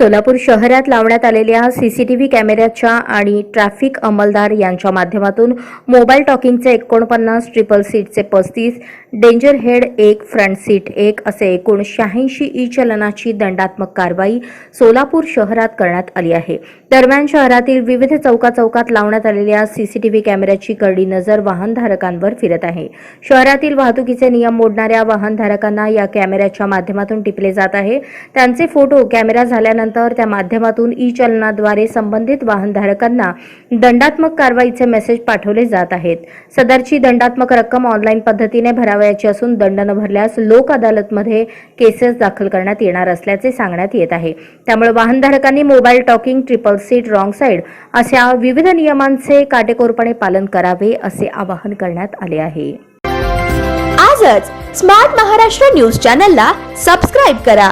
सोलापूर शहरात लावण्यात आलेल्या सीसीटीव्ही कॅमेऱ्याच्या आणि ट्रॅफिक अंमलदार यांच्या माध्यमातून मोबाईल टॉकिंगचे एकोणपन्नास ट्रिपल सीटचे पस्तीस डेंजर हेड एक फ्रंट सीट एक असे एकूण शहाऐंशी ई चलनाची दंडात्मक कारवाई सोलापूर शहरात करण्यात आली आहे. दरम्यान शहरातील विविध चौका चौकात लावण्यात आलेल्या सीसीटीव्ही कॅमेऱ्याची करडी नजर वाहनधारकांवर फिरत आहे. शहरातील वाहतुकीचे नियम मोडणाऱ्या वाहनधारकांना या कॅमेऱ्याच्या माध्यमातून टिपले जात आहे. त्यांचे फोटो कॅमेरा झाल्यानंतर त्या माध्यमातून ई चलनाद्वारे संबंधित वाहनधारकांना दंडात्मक कारवाईचे मेसेज पाठवले जात आहेत. सदरची दंडात्मक रक्कम ऑनलाईन पद्धतीने भरावयाची असून दंड न भरल्यास लोक अदालतमध्ये केसेस दाखल करण्यात येणार असल्याचे सांगण्यात येत आहे. त्यामुळे वाहनधारकांनी mobile talking triple seat wrong side अशा विविध नियमांचे काटेकोरपणे पालन करावे असे आवाहन करण्यात आले आहे. आजच स्मार्ट महाराष्ट्र न्यूज चॅनलला सबस्क्राईब करा.